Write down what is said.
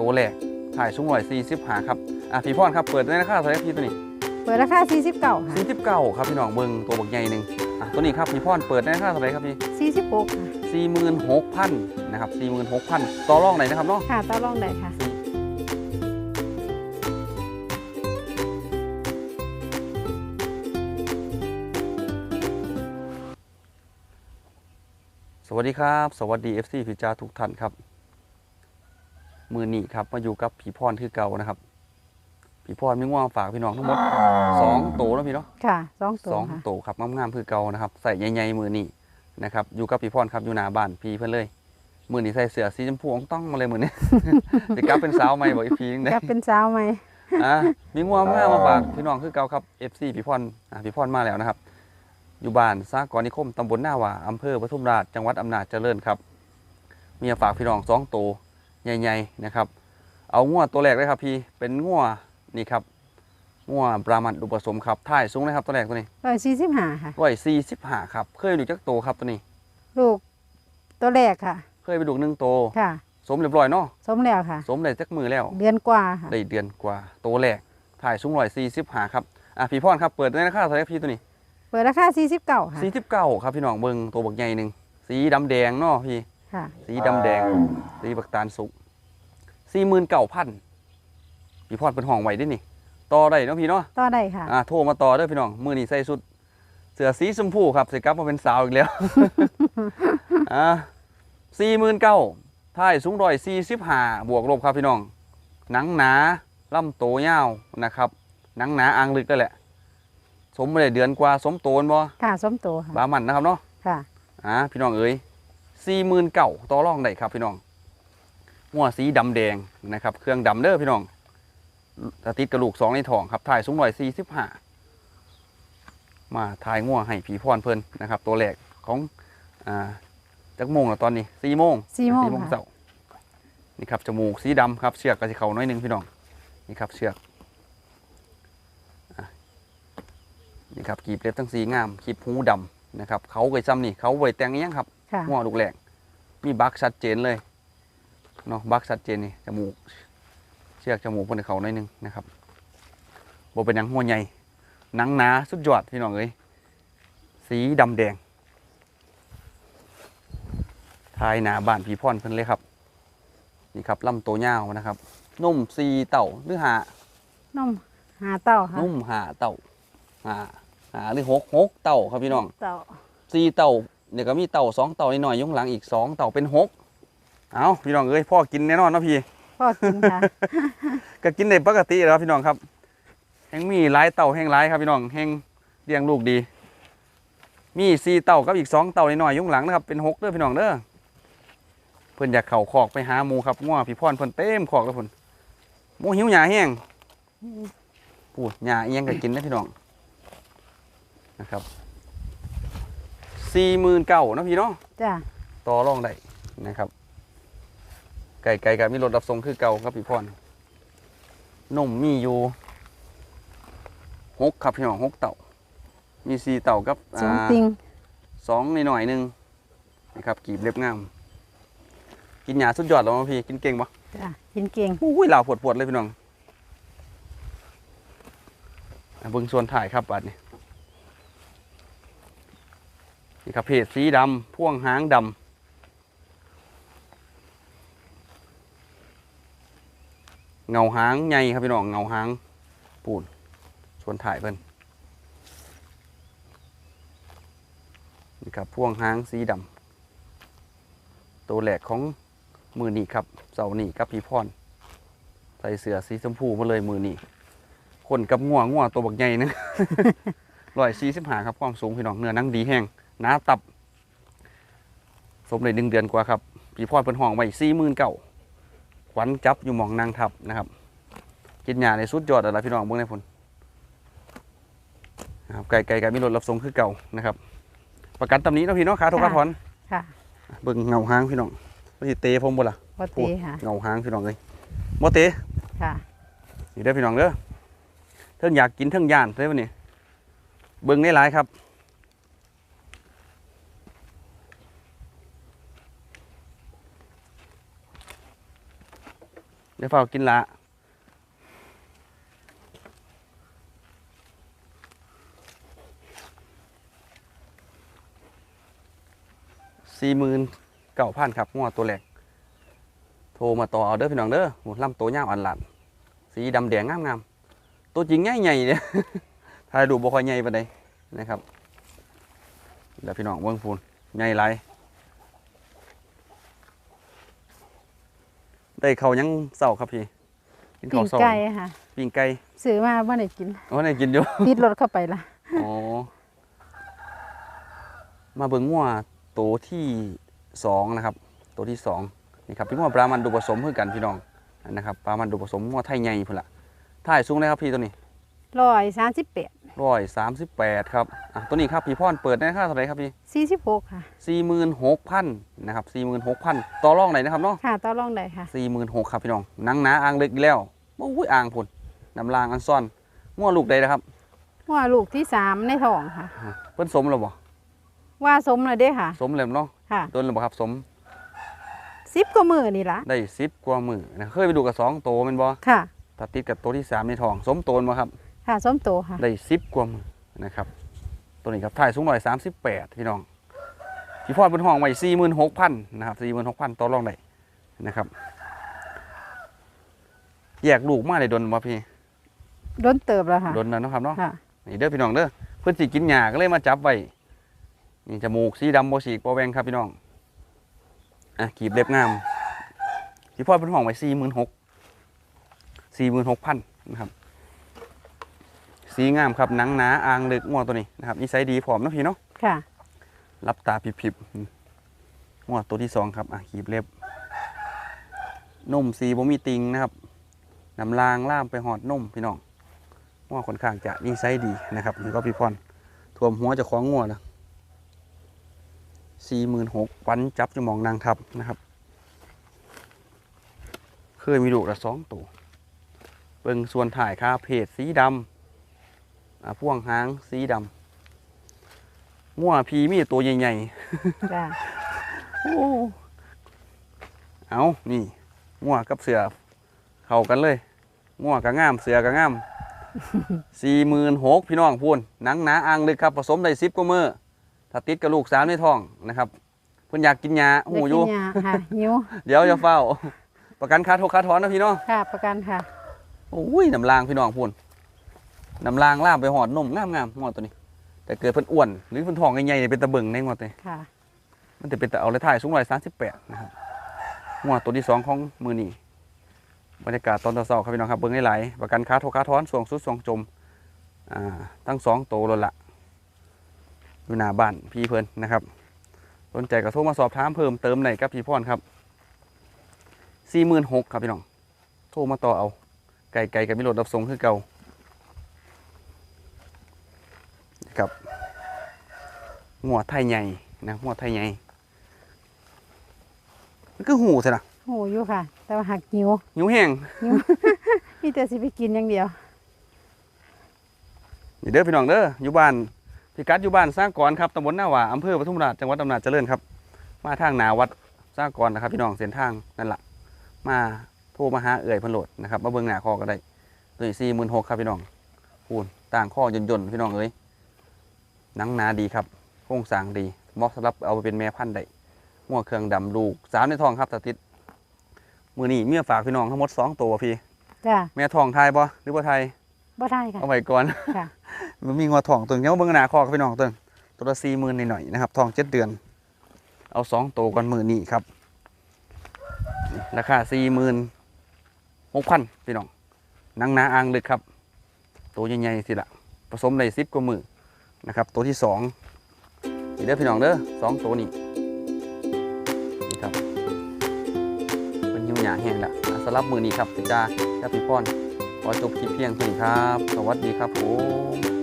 ตัวแรกถ่ายสูงร้อยสี่สิบหาครับอะพี่พรครับเปิดได้ราคาเท่าไหร่พี่ตัวนี้เปิดราคา49ค่ะสี่สิบเก้าครับพี่น้องเบิ้งตัวบักใหญ่หนึ่งอะตัวนี้ครับพี่พรเปิดได้ราคาเท่าไหร่ครับพี่46ค่ะสี่หมื่นหกพันนะครับสี่หมื่นหกพันต่อรองไหนนะครับเนาะค่ะต่อรองได้ค่ะสวัสดีครับ สวัสดี FC พิจาทุกท่านครับ มือนี้ครับมาอยู่กับผีพรคือเก่านะครับ ผีพรมีง่วงฝากพี่น้องทั้งหมดสองโตวแล้วพี่เนาะค่ะสองตัวสองค่ะโตวครับงามๆคือเก่านะครับใส่ใหญ่ๆมือนี้นะครับอยู่กับผีพรครับอยู่หน้าบ้านพี่เพื่อนเลยมือนี้ใส่เสื้อสีชมพูอ่องต้องมาเลยมือนี้ไปกลับเป็นสาวใหม่บอกอีกพีนึงได้กลับเป็นสาวไหมอะมีง่วงงามมาฝากพี่น้องคือเก่าครับ FC ผีพรอะผีพรมาแล้วนะครับ อยู่บ้านสากรนิคมตำบลหน้าหว่าอำเภอปทุมราชจังหวัดอำนาจเจริญครับมีมาฝากพี่น้องสองตัว ใหญ่ๆนะครับ เอางัวตัวแรกเลยครับพี่เป็นงัวนี่ครับงัวบรามันดุผสมครับถ่ายสูงเลยครับตัวแรกตัวนี้ร้อยสี่สิบห้าค่ะร้อยสี่สิบห้าครับ เคยดูจักโตวครับตัวนี้ ลูกตัวแรกค่ะ เคยไปดูหนึ่งโตวค่ะ สมเรียบร้อยเนาะสมแล้วค่ะ สมได้จักมือแล้ว เดือนกว่าค่ะได้เดือนกว่าตัวแรกถ่ายสูงร้อยสี่สิบห้าครับอะพี่พรครับเปิดได้ราคาเท่าไหรพี่ตัวนี้ เปิดราคาสี่สิบเก้าค่ะสี่สิบเก้าครับพี่น้องเบิงตัวบักใหญ่หนึ่งสีดำแดงเนาะพี่ ค่ะ สีดำแดง สีบักตาลสุกสี่หมื่นเก้าพันพี่พอดเป็นห้องไว้ด้วยนี่ต่อได้เนาะพี่เนาะต่อได้ค่ะ อ่าโทรมาต่อเด้อพี่น้องมือนี้ใส่สุด เสือสีชมพูครับใส่กลับมาเป็นสาวอีกแล้ว อ่าสี่หมื่นเก้าท้ายสูงร้อยสี่สิบห้าบวกลบครับพี่น้อง หนังหนาลำโตยาวนะครับ หนังหนาอ่างลึกได้แหละ สมไปได้เดือนกว่าสมโตนบ่ค่ะสมตัวค่ะบามันนะครับเนาะค่ะ อ่าพี่น้องเอ๋ย สี่หมื่นเก่าต่อรองได้ครับพี่น้องหัวสีดำแดงนะครับ เครื่องดำเด้อพี่น้องตาติดกระลูกสองในท้องครับถ่ายสูงร้อยสี่สิบห้ามาถ่ายงัวให้ผีพรเพิ่นนะครับ ตัวแรกของอ่าจักโมงแล้วตอนนี้สี่โมงสี่โมงสี่โมงค่ะเสาร์นี่ครับจมูกสีดำครับเชือกกระสิเขาน้อยหนึงพี่น้องนี่ครับเชือกอะนี่ครับกีบเล็บทั้งสีงามกีบหูดำนะครับเขาเคยซ้ำนี่เขาไว้แต่งอิหยังครับ ค่ะหัวลูกแหลกมีบักชัดเจนเลยเนาะบักชัดเจนนี่จมูกเชือกจมูกบนเขาหน่อยหนึงนะครับบเป็นหนังหัวใหญ่หนังหนาสุดยอดพี่น้องเอ้ยสีดำแดงทายหนาบ้านผีพรเพิ่นเลยครับ นี่ครับลำโตวยาวนะครับนุ่มสีเต่าหรือหานมหาเต้าค่ะนุ่มหาเต่าหาหาหรือหกหกเต่าครับพี่น้องเต้าสี่เต่า เนี่ยก็มีเต่าสองเต่านิดหน่อยๆอยุ่ข้างหลังอีกสองเต่าเป็นหกเอาพี่น้องเอ้ยพ่อกินแน่นอนเนาะพี่พ่อกินค่ะก็กินได้ปกติแล้วพี่น้องครับแห้งมีหลายเต่าแห้งหลายครับพี่น้องแห้งเลี้ยงลูกดี มีสี่เต่ากับอีกสองเต่านิดหน่อยๆอยุ่ข้างหลังนะครับเป็นหกเด้อพี่น้องเด้อเพิ่นอยากเข่าคอกไปหาหมูครับง้อพี่พรเพิ่นเต็มคอกแล้วพุ่นหมูหิวหยาแห้งพูดหยาเอียงก็กินนะพี่น้องนะครับ สี่หมื่นเก้านาะพี่เนาะจ้ะต่อรองได้นะครับ ไก่ไก่กับมีรถรับส่งคือเก่าครับพี่พรนมมีอยู่หกครับพี่น้องหกเต่า มีสี่เต่ากับสองอ่าติงสองหน่อยๆหนึ่งนะครับกีบเล็บงาม กินหยาสุดยอดแล้วมั้งพี่กินเก่งปะจ้ะกินเก่งอุ้ยเหล่าปวดๆเลยพี่น้องอะเบิ้งส่วนถ่ายครับบัดนี้ นี่ครับเพจสีดำพ่วงหางดำเงาหางใหญ่ครับพี่น้องเงาหางปูนส่วนถ่ายเพิ่นนี่ครับพ่วงหางสีดำตัวแหลกของมือนี่ครับเสานี่กับพี่พรใส่เสื้อสีชมพูมาเลยมือนี่คนกับง่วงง่วตัวบักใหญ่นะร้อยสี่สิบหาครับความสูงพี่น้องเนื้อนังดีแห้ง หนาตับ สมเลยหนึ่งเดือนกว่าครับพี่พรเป็นห้องไว้สี่หมื่นเก่าขวัญจับอยู่หมองนางทับนะครับ กินยาในสุดยอดอะไรพี่น้องเบื้องในผลนะครับไก่ไก่ไก่มีรถรับส่งคือเก่านะครับ ประกันตำหนี้นาะพี่เนาะขาทุกขาถอนค่ะเบิ่งเงาหางพี่น้องไม่สิเตะผมบ่ล่ะปกติค่ะเงาหางพี่น้องเลยบ่เตะค่ะนี่เด้อพี่น้องเด้อเทิงอยากกินเทิงย่านเด้อวันนี้เบิ่งได้หลายครับ เดี๋ยวเฝ้ากินละสี่หมื่นเก้าพันครับงัวตัวแรกโทรมาต่อเอาเด้อพี่น้องเด้อหมดลำตัวยาวอันหลันสีดำแดงงามๆตัวจริงใหญ่ๆเนี่ยถ่ายดูบ่ค่อยใหญ่ปานใดนะครับ แล้วพี่น้องเบิ่งพูนใหญ่หลาย ได้เขาวยังเศร้าครับพี่กินปิ้ข้าวงเศร้าไก่ค่ะปิ้งไก่ซื้อมาบ่ได้กินโอ้ได้กินอยู่ ติดรถเข้าไปละอ๋อ มาเบิ่งงัวตัวที่สองนะครับ ตัวที่สองนี่ครับพี่งัวปลามันดูผสมคือกันพี่น้องนะครับปลามันดูผสมงัวไทยใหญ่พุ่นละถ่ายสูงเลยครับพี่ตัวนี้ ร้อยสามสิบแปดร้อยสามสิบแปดครับอะตัวนี้ครับพี่พรเปิดได้ค่าเท่าไหร่ครับพี่สี่สิบหกค่ะสี่หมื่นหกพันนะครับสี่หมื่นหกพันต่อรองไหนนะครับเนาะค่ะต่อรองได้ค่ะสี่หมื่นหกครับพี่น้องหนังหนาอ่างเล็กอีกแล้วโอ้ยอ่างพุ่นน้ำลางอันซ่อนงัวลูกใดนะครับว่าลูกที่สามในท้องค่ะอะเพิ่นสมแล้วบ่ว่าสมเลยเด้ค่ะ สมแล้วเนาะค่ะโดนแล้วบ่ครับสมสิบกว่ามือนี่ละได้สิบกว่ามือนะเคยไปดูกับสองโตวแมันบ่ค่ะถ้าติดกับตัวที่สามในท้อง สมโตนบ่ครับ ค่ะสมโตค่ะ ได้สิบกว่ามือนะครับ ตัวนี้ครับถ่ายสูงหน่อยสามสิบแปดพี่น้องพี่พ่อเป็นห้องไว้สี่หมื่นหกพันนะครับสี่หมื่นหกพันต่อรองได้นะครับ แยกลูกมาได้ดนบ่พี่โดนเติบแล้วค่ะดนแล้วเนาะครับเนาะค่ะนี่เด้อพี่น้องเด้อเพื่อนสิกินหญ้าก็เลยมาจับไว้นี่จมูกสีดำโบสีกโบแวงครับพี่น้องอะกีบเล็บงามพี่พ่อเป็นห้องไว้สี่หมื่นหกสี่หมื่นหกพันนะครับ สีงามครับหนังหนาอ่างลึกงวตัวนี้นะครับนิสัยดีผอมเนาะพี่เนาะค่ะ รับตาผิบๆอืมงวตัวที่สองครับอะขีบเล็บนุ่มสีบ่มีติงนะครับน้ำลางล่ามไปหอดนุ่มพี่น้องงวค่อนข้างจะนิสัยดีนะครับนี่ก็พี่พรท่วมหัวเจะคล้าของงวนะสี่หมื่นหกวันจับจะมองนางทับนะครับ เคยมีลูกละสองตัวเบิ่งส่วนถ่ายคาเพจสีดำอะ พ่วงหางสีดำงัวพีมีตัวใหญ่จ้ะๆโอ้เอานี่งัวกับเสือเข้ากันเลยงัวกับงามเสือกับงามสี่หมื่นหกพี่น้องพูนหนังหนาอ่างลึกครับผสมได้สิบกว่ามือถ้าติดกับลูกสามในท้องนะครับเพิ่นอยากกินยาหูอยู่ได้กินยาค่ะหิวเดี๋ยวจะเฝ้า ประกันค่าโทษค่าถอนนะพี่น้องค่ะประกันค่ะโอ้ยน้ำลางพี่น้องพูน น้ำลางล่ามไปหอดนมงามงามงอตัวนี้ แต่เกิดเพิ่นอ้วน หรือเพิ่นท้องใหญ่ๆเนี่ยเป็นตะเบิงในงอตัวนี้ค่ะ มันจะเป็นแต่เอาเลยถ่ายสูงร้อยสามสิบแปดนะครับงวดตัวที่สองของมือนี้บรรยากาศตอนเช้าๆครับพี่น้องครับเบิ้งให้ไหลายๆประกันค้าโทค้าท้อนส่วงสุดส่วงจมอ่าทั้งสองโตวแล้วละอยู่หน้าบ้านพี่เพิ่นนะครับสนใจก็โทรมาสอบถามเพิ่มเติมหน่อยกับพี่พรครับสี่หมื่นหกครับพี่น้องโทรมาต่อเอาไก่ไก่กับมิโรดรับส่งคือเก่า นะครับงัวไทยใหญ่นะงัวไทยใหญ่มันคือหูใช่นะโหอยู่ค่ะ แต่ว่าหักหิวหิวแห้งมีแต่สิไปกินอย่างเดียวนี่เด้อพี่น้องเด้ออยู่บ้านพิกัดอยู่บ้านสร้างกรครับตำบลหน้าหว่าอำเภอปทุมราชจังหวัดอำนาจเจริญครับ มาทางหนาวัดสร้างกรนะครับ พี่น้องเส้นทางนั่นแหละมาโทรมาหาเอ่ยเพันโหลดนะครับมาเบิ่งหน้าคอก็ได้ตัวสี่หมื่นหกครับพี่น้องพูนต่างข้อยนยนๆพี่น้องเอ้ย หนังหนาดีครับโครงสร้างดีเหมาะสำหรับเอาไปเป็นแม่พันธุ์ได้หัวเครื่องดำลูกสามในท้องครับตาติดมือนี้เมียฝากพี่น้องทั้งหมดสองตัวพี่จ้ะแม่ทองไทยบ่หรือบ่ไทยบ่ได้ค่ะเอาไว้ก่อนค่ะมันมีงอทองตัวเนี้ยเบิ่งหน้าคอกับพี่น้องตัวตัวละสี่หมื่นหน่อยๆนะครับทองเจ็ดเดือน เอาสองตัวก่อนมือนี่ครับนี่ราคาสี่หมื่นหกพันพี่น้องหนังหนาอ่างลึกครับ ตัวใหญ่ๆสิละผสมในสิบกว่ามือ นะครับ ตัวที่สองนี่เด้อพี่น้องเด้อสองตัวนี้นี่ครับเป็นหิวหยาแห้งแล้วอะสำหรับมือนี้ครับสิจ้าครับพี่พรขอจบคลิปเพียงเท่านี้ครับ สวัสดีครับผม